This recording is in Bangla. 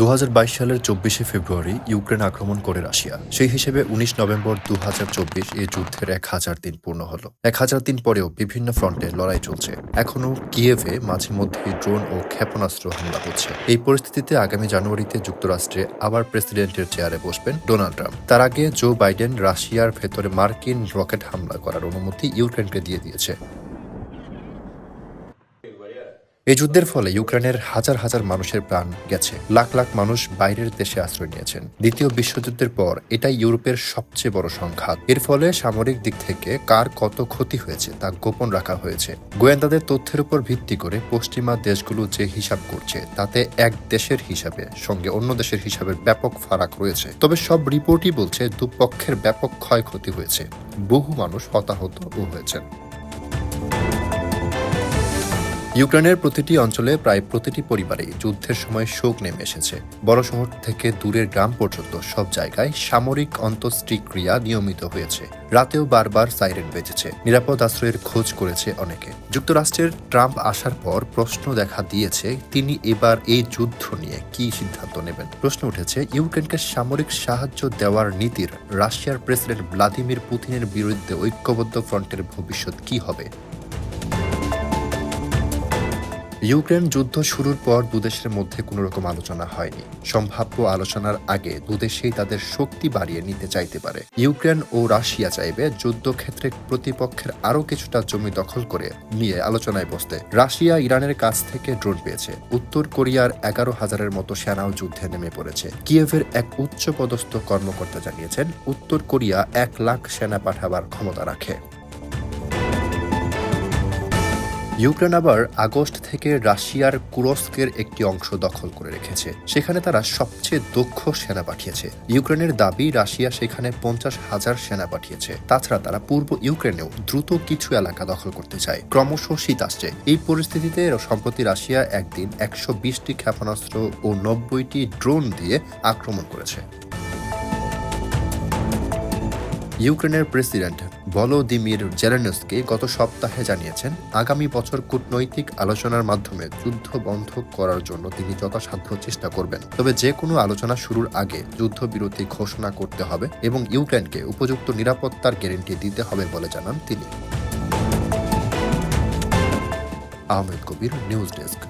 দু হাজার বাইশ সালের চব্বিশে ফেব্রুয়ারি ইউক্রেন আক্রমণ করে রাশিয়া। সেই হিসেবে উনিশ নভেম্বর দু হাজার চব্বিশ এই যুদ্ধের এক হাজার দিন পূর্ণ হলো। এক হাজার দিন পরেও বিভিন্ন ফ্রন্টে লড়াই চলছে। এখনও কিয়েভে মাঝে মধ্যে ড্রোন ও ক্ষেপণাস্ত্র হামলা হচ্ছে। এই পরিস্থিতিতে আগামী জানুয়ারিতে যুক্তরাষ্ট্রে আবার প্রেসিডেন্টের চেয়ারে বসবেন ডোনাল্ড ট্রাম্প। তার আগে জো বাইডেন রাশিয়ার ভেতরে মার্কিন রকেট হামলা করার অনুমতি ইউক্রেনকে দিয়ে দিয়েছে। এই যুদ্ধের ফলে ইউক্রেনের হাজার হাজার মানুষের প্রাণ গেছে। লাখ লাখ মানুষ বাইরের দেশে আশ্রয় নিয়েছেন। দ্বিতীয় বিশ্বযুদ্ধের পর এটাই ইউরোপের সবচেয়ে বড় সংঘাত। এর ফলে সামরিক দিক থেকে কার কত ক্ষতি হয়েছে তা গোপন রাখা হয়েছে। গোয়েন্দাদের তথ্যের উপর ভিত্তি করে পশ্চিমা দেশগুলো যে হিসাব করছে, তাতে এক দেশের হিসাবে সঙ্গে অন্য দেশের হিসাবের ব্যাপক ফারাক রয়েছে। তবে সব রিপোর্টই বলছে দুপক্ষের ব্যাপক ক্ষয়ক্ষতি হয়েছে। বহু মানুষ হতাহত হয়েছেন। ইউক্রেনের প্রতিটি অঞ্চলে প্রায় প্রতিটি পরিবারে যুদ্ধের সময় শোক নেমে এসেছে। বড় শহর থেকে দূরের গ্রাম পর্যন্ত সব জায়গায় সামরিক অন্ত্যেষ্টিক্রিয়া নিয়মিত হয়েছে। রাতেও বারবার সাইরেন বেজেছে। নিরাপদ আশ্রয়ের খোঁজ করেছে অনেকে। যুক্তরাষ্ট্রের ট্রাম্প আসার পর প্রশ্ন দেখা দিয়েছে, তিনি এবার এই যুদ্ধ নিয়ে কি সিদ্ধান্ত নেবেন? প্রশ্ন উঠেছে, ইউক্রেনকে সামরিক সাহায্য দেওয়ার নীতির রাশিয়ার প্রেসিডেন্ট ভ্লাদিমির পুতিনের বিরুদ্ধে ঐক্যবদ্ধ ফ্রন্টের ভবিষ্যৎ কি হবে? ইউক্রেন যুদ্ধ শুরুর পর দুদেশের মধ্যে কোনো রকম আলোচনা হয়নি। সম্ভাব্য আলোচনার আগে দুদেশেই তাদের শক্তি বাড়িয়ে নিতে চাইতে পারে। ইউক্রেন ও রাশিয়া চাইবে যুদ্ধক্ষেত্রে প্রতিপক্ষের আরও কিছুটা জমি দখল করে নিয়ে আলোচনায় বসতে। রাশিয়া ইরানের কাছ থেকে ড্রোন পেয়েছে। উত্তর কোরিয়ার এগারো হাজারের মতো সেনাও যুদ্ধে নেমে পড়েছে। কিয়েভের এক উচ্চ পদস্থ কর্মকর্তা জানিয়েছেন, উত্তর কোরিয়া এক লাখ সেনা পাঠাবার ক্ষমতা রাখে। ইউক্রেন আবার আগস্ট থেকে রাশিয়ার কুরস্কের একটি অংশ দখল করে রেখেছে। সেখানে তারা সবচেয়ে দক্ষ সেনা পাঠিয়েছে। ইউক্রেনের দাবি, রাশিয়া সেখানে পঞ্চাশ হাজার সেনা পাঠিয়েছে। তাছাড়া তারা পূর্ব ইউক্রেনেও দ্রুত কিছু এলাকা দখল করতে চায়। ক্রমশ শীত আসছে। এই পরিস্থিতিতে সম্প্রতি রাশিয়া একদিন একশো বিশটি ক্ষেপণাস্ত্র ও নব্বইটি ড্রোন দিয়ে আক্রমণ করেছে। ইউক্রেনের প্রেসিডেন্ট ভলোদিমির জেলেনস্কি গত সপ্তাহে জানিয়েছেন, আগামী বছর কূটনৈতিক আলোচনার মাধ্যমে যুদ্ধ বন্ধ করার জন্য তিনি যথাসাধ্য চেষ্টা করবেন। তবে যে কোনো আলোচনা শুরুর আগে যুদ্ধবিরতি ঘোষণা করতে হবে এবং ইউক্রেনকে উপযুক্ত নিরাপত্তার গ্যারেন্টি দিতে হবে বলে জানান তিনি। Ahmed Kabir, news desk.